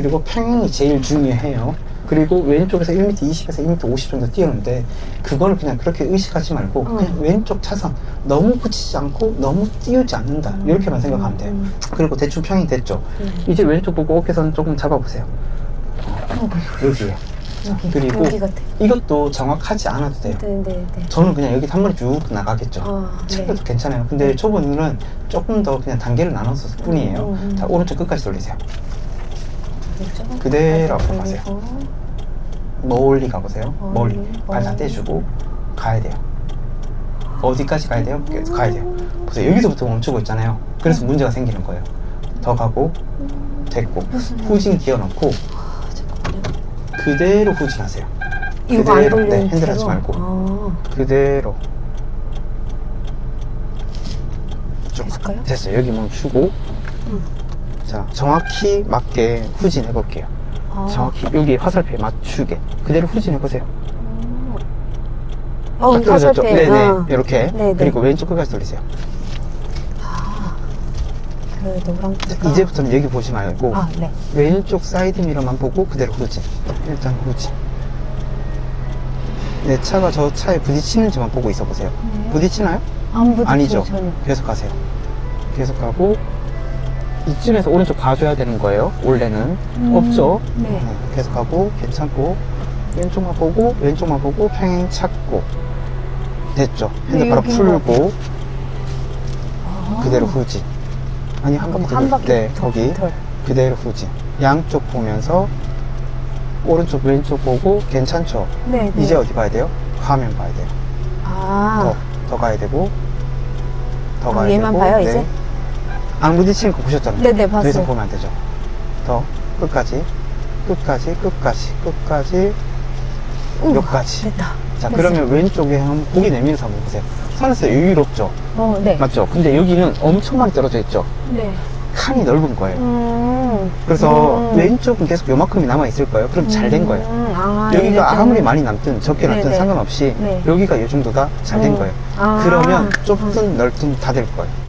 그리고 평행이 제일 중요해요. 그리고 왼쪽에서 1m 20에서 1m 50 정도 뛰었는데 그거를 그냥 그렇게 의식하지 말고 어. 그냥 왼쪽 차선 너무 붙이지 않고 너무 띄우지 않는다 이렇게만 생각하면 돼요. 음. 그리고 대충 평행 됐죠. 음. 이제 왼쪽 보고 어깨선 조금 잡아보세요. 여기에. 여기, 그리고 여기. 이것도 정확하지 않아도 돼요. 네, 네, 네. 저는 그냥 여기 한 번에 쭉 나가겠죠. 아, 네. 챙겨도 괜찮아요. 근데 초보들은 조금 더 그냥 단계를 나눠서 쓸 뿐이에요. 음, 음. 자, 오른쪽 끝까지 돌리세요. 그대로 앞으로 가세요. 멀리 가보세요. 멀리. 멀리. 발다 멀리. 떼주고 가야 돼요. 어디까지 가야 돼요? 계속 가야 돼요. 보세요. 여기서부터 멈추고 있잖아요. 그래서 문제가 생기는 거예요. 더 가고 됐고 후진 기어 넣고 아. 그대로 후진하세요. 이거 안 그대로, 돌리는 네, 핸들 하지 채로? 말고. 아, 그대로 쭉 계속 가요? 됐어요. 여기 멈추고 음. 자 정확히 맞게 후진해 볼게요. 아. 정확히 여기 화살표에 맞추게 그대로 후진해 보세요. 어, 딱 떨어졌죠? 화살표. 네네 아. 이렇게 네네. 그리고 왼쪽 끝까지 돌리세요. 아, 그 노란 이제부터는 여기 보지 말고 아, 네. 왼쪽 사이드 미러만 보고 그대로 후진. 일단 후진. 내 차가 저 차에 부딪히는지만 보고 있어 보세요. 네. 부딪히나요? 안 부딪히죠, 아니죠. 전혀. 계속 가세요. 계속 가고 이쯤에서 오른쪽 봐줘야 되는 거예요. 원래는 음, 없죠. 네. 계속 가고 괜찮고 왼쪽만 보고 왼쪽만 보고 평행 찾고 됐죠. 핸들 네, 바로 풀고 아. 그대로 후진. 아니 한 바퀴 한 돌- 바퀴 네 더, 거기 덜. 그대로 후진. 양쪽 보면서 오른쪽 왼쪽 보고 괜찮죠. 네, 네. 이제 어디 봐야 돼요? 화면 봐야 돼요. 아, 더, 더 가야 되고 더 아, 가야 얘만 되고 네. 봐요, 이제? 안 부딪히는 거 보셨잖아요. 네네, 더 이상 봤어요. 보면 안 되죠. 더 끝까지 끝까지 끝까지 끝까지 우와, 여기까지. 됐다. 자 됐어요. 그러면 왼쪽에 한번 고기 내밀어서 한번 보세요. 산에서 여유롭죠. 어, 네. 맞죠? 근데 여기는 엄청 많이 떨어져 있죠. 네. 칸이 넓은 거예요. 음. 그래서 음. 왼쪽은 계속 요만큼이 남아 있을 거예요. 그럼 잘 된 거예요. 음, 아, 여기가 이럴 아무리 많이 남든 적게 남든 네네. 상관없이 네. 여기가 이 정도가 잘된 음. 거예요. 아. 그러면 좁든 넓든 다 될 거예요.